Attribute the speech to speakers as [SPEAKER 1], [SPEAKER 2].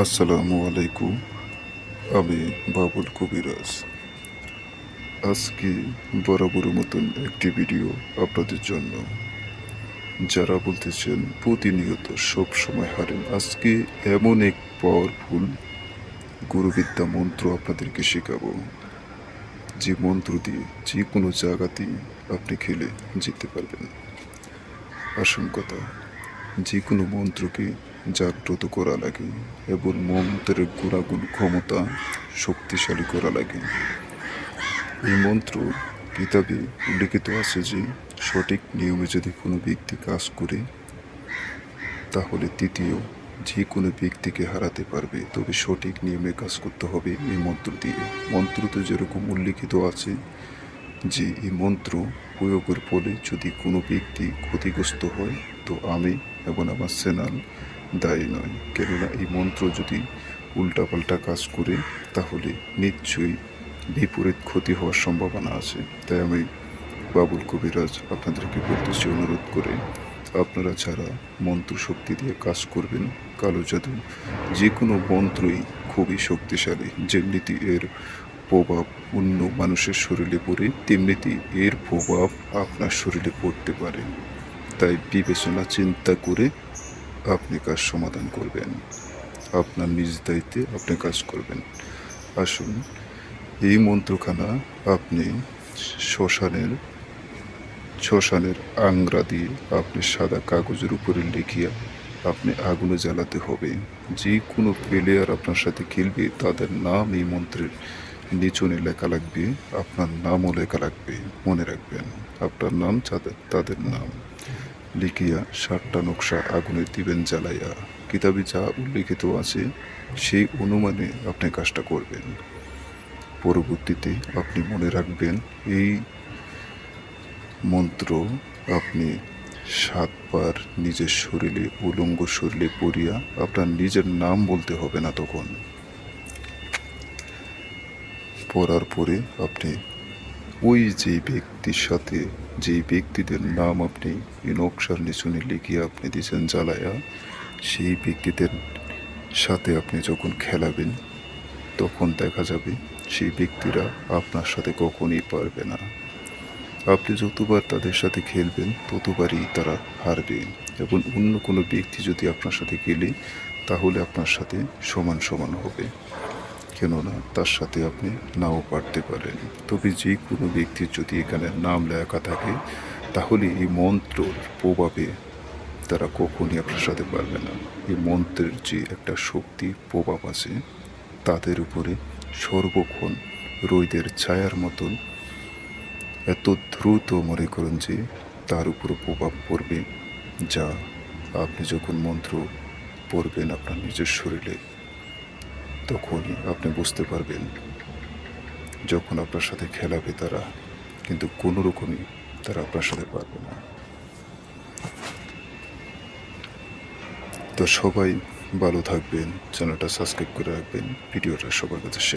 [SPEAKER 1] আসসালামু আলাইকুম। আমি বাবুল কবিরাজ। আজকে বরাবর মতন একটি ভিডিও আপনাদের জন্য। যারা বলতেছেন, প্রতিনিয়ত সব সময় হারেন। আজকে এমন এক পাওয়ারফুল গুরুবিদ্যা মন্ত্র আপনাদেরকে শেখাবো। যে মন্ত্র দিয়ে যে কোনো জায়গাতেই আপনি খেলে যেতে পারবেন। আসল কথা যে কোনো মন্ত্রকে জাগ্রত করা লাগে এবং মন্ত্রের গুণাগুণ, ক্ষমতা শক্তিশালী করা লাগে। এই মন্ত্র কিতাবে উল্লেখিত আছে যে, সঠিক নিয়মে যদি কোনো ব্যক্তি কাজ করে, তাহলে তৃতীয়, যে কোনো ব্যক্তিকে হারাতে পারবে, তবে সঠিক নিয়মে কাজ করতে হবে এই মন্ত্র দিয়ে। মন্ত্রতে যেরকম উল্লেখিত আছে যে, এই মন্ত্র প্রয়োগের ফলে যদি কোনো ব্যক্তি ক্ষতিগ্রস্ত হয়, তো আমি এবং আমার চ্যানেল দায়ী নয়। কেননা এই মন্ত্র যদি উল্টাপাল্টা কাজ করে, তাহলে নিশ্চয়ই বিপরীত ক্ষতি হওয়ার সম্ভাবনা আছে। তাই আমি বাবুল কবিরাজ আপনাদেরকে বলতেছি, অনুরোধ করে আপনারা যারা মন্ত্র শক্তি দিয়ে কাজ করবেন, কালো জাদু যে কোনো মন্ত্রই খুবই শক্তিশালী। যেমনিতে এর প্রভাব অন্য মানুষের শরীরে পড়ে তেমনিতে এর প্রভাব আপনার শরীরে পড়তে পারে। তাই বিবেচনা, চিন্তা করে আপনি কাজ সমাধান করবেন। আপনার নিজ দায়িত্বে আপনি কাজ করবেন। আসুন, এই মন্ত্রখানা আপনি শ্মশানের শ্মশানের আংরা দিয়ে আপনি সাদা কাগজের উপরে লিখিয়া আপনি আগুনে জ্বালাতে হবে। যে কোনো প্লেয়ার আপনার সাথে খেলবে, তাদের নাম এই মন্ত্রের নিচনে লেখা লাগবে, আপনার নামও লেখা লাগবে। মনে রাখবেন, আপনার নাম তাদের নাম। লিখিয়া সাতটা নকশা আগুনে দিবেন জ্বালাইয়া। কিতাবে যা উল্লেখিত আছে, সেই অনুমানে আপনি কাজটা করবেন। পরবর্তীতে আপনি মনে রাখবেন, এই মন্ত্র আপনি সাতবার নিজের শরীরে, উলঙ্গ শরীরে পড়িয়া আপনার নিজের নাম বলতে হবে না তখন। পড়ার পরে আপনি ওই যে ব্যক্তির সাথে যেই ব্যক্তিদের নাম আপনি নকশার নিচুনে লিখিয়ে আপনি দিয়েছেন জ্বালায়া, সেই ব্যক্তিদের সাথে আপনি যখন খেলাবেন, তখন দেখা যাবে সেই ব্যক্তিরা আপনার সাথে কখনই পারবে না। আপনি যতবার তাদের সাথে খেলবেন, ততবারই তারা হারবে এবং অন্য কোনো ব্যক্তি যদি আপনার সাথে খেলে, তাহলে আপনার সাথে সমান সমান হবে। কেননা তার সাথে আপনি নাও পারতে পারেন। তবে যে কোনো ব্যক্তির যদি এখানে নাম লেখা থাকে, তাহলে এই মন্ত্রর প্রভাবে তারা কখনই আপনার সাথে পারবে না। এই মন্ত্রের যে একটা শক্তি, প্রভাব আছে, তাদের উপরে সর্বক্ষণ রোদের ছায়ার মতন এত দ্রুত মনে করেন যে তার উপর প্রভাব পড়বে। যা আপনি যখন মন্ত্র পড়বেন আপনার নিজের শরীরে তখনই আপনি বুঝতে পারবেন যখন আপনার সাথে খেলাবে তারা, কিন্তু কোনো রকমই তারা আপনার সাথে পারবে না। তো সবাই ভালো থাকবেন, চ্যানেলটা সাবস্ক্রাইব করে রাখবেন, ভিডিওটা সবার কাছে